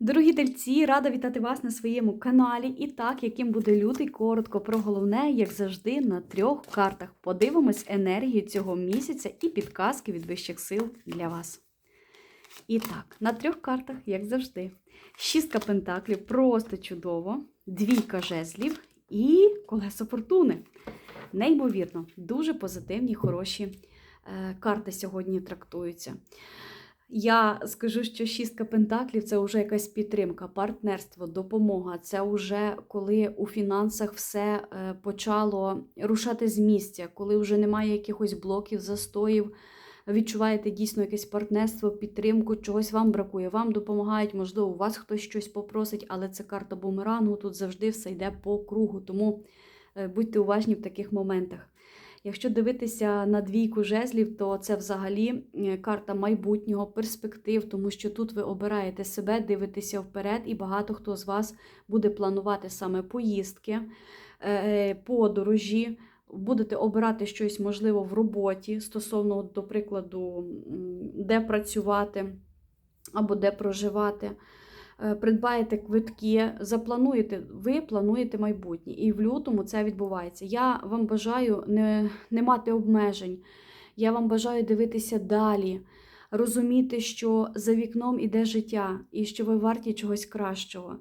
Дорогі тельці, рада вітати вас на своєму каналі. І так, яким буде лютий, коротко про головне, як завжди, на трьох картах. Подивимось енергію цього місяця і підказки від вищих сил для вас. І так, на трьох картах, як завжди, шістка пентаклів просто чудово, двійка жезлів і колесо фортуни. Неймовірно, дуже позитивні, хороші е, карти сьогодні трактуються. Я скажу, що шістка пентаклів це вже якась підтримка, партнерство, допомога. Це вже коли у фінансах все е, почало рушати з місця, коли вже немає якихось блоків, застоїв. Відчуваєте дійсно якесь партнерство, підтримку, чогось вам бракує. Вам допомагають, можливо, у вас хтось щось попросить, але це карта бумерангу, тут завжди все йде по кругу. Тому е, будьте уважні в таких моментах. Якщо дивитися на двійку жезлів, то це взагалі е, карта майбутнього, перспектив, тому що тут ви обираєте себе, дивитеся вперед, і багато хто з вас буде планувати саме поїздки, е, подорожі. Будете обирати щось, можливо, в роботі стосовно, до прикладу, де працювати або де проживати. Е, Придбаєте квитки, заплануєте, ви плануєте майбутнє. І в лютому це відбувається. Я вам бажаю не, не мати обмежень. Я вам бажаю дивитися далі, розуміти, що за вікном іде життя і що ви варті чогось кращого.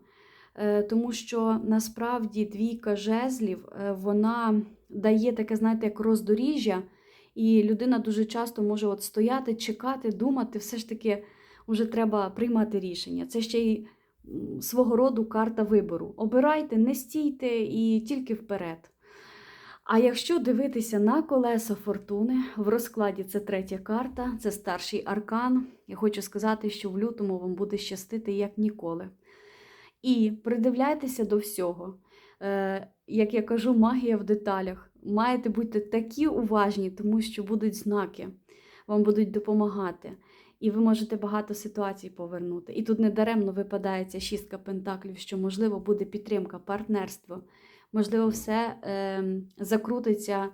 Е, Тому що насправді двійка жезлів е, вона дає таке, знаєте, як роздоріжжя, і людина дуже часто може от стояти, чекати, думати, все ж таки вже треба приймати рішення. Це ще й свого роду карта вибору. Обирайте, не стійте і тільки вперед. А якщо дивитися на колесо фортуни, в розкладі це третя карта, це старший аркан. Я хочу сказати, що в лютому вам буде щастити як ніколи. І придивляйтеся до всього. Е, як я кажу, магія в деталях. Маєте бути такі уважні, тому що будуть знаки, вам будуть допомагати. І ви можете багато ситуацій повернути. І тут недаремно випадає ця шістка пентаклів, що, можливо, буде підтримка, партнерство. Можливо, все е, закрутиться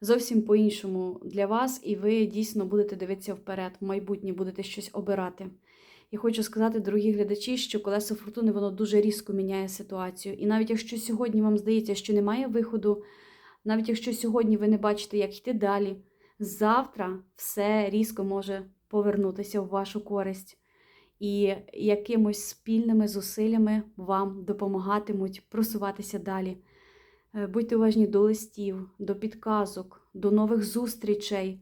зовсім по-іншому для вас, і ви дійсно будете дивитися вперед, в майбутнє будете щось обирати. І хочу сказати, дорогі глядачі, що колесо фортуни воно дуже різко міняє ситуацію. І навіть якщо сьогодні вам здається, що немає виходу, навіть якщо сьогодні ви не бачите, як йти далі, завтра все різко може повернутися в вашу користь. І якимось спільними зусиллями вам допомагатимуть просуватися далі. Е, Будьте уважні до листів, до підказок, до нових зустрічей,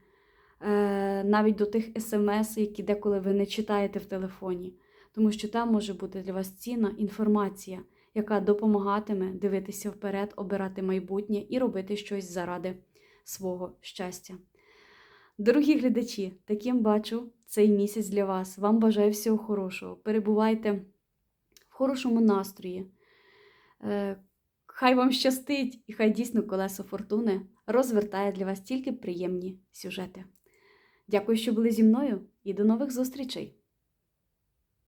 е, навіть до тих смс, які деколи ви не читаєте в телефоні, тому що там може бути для вас цінна інформація, яка допомагатиме дивитися вперед, обирати майбутнє і робити щось заради свого щастя. Дорогі глядачі, таким бачу цей місяць для вас. Вам бажаю всього хорошого. Перебувайте в хорошому настрої. Е, Хай вам щастить, і хай дійсно колесо фортуни розвертає для вас тільки приємні сюжети. Дякую, що були зі мною, і до нових зустрічей!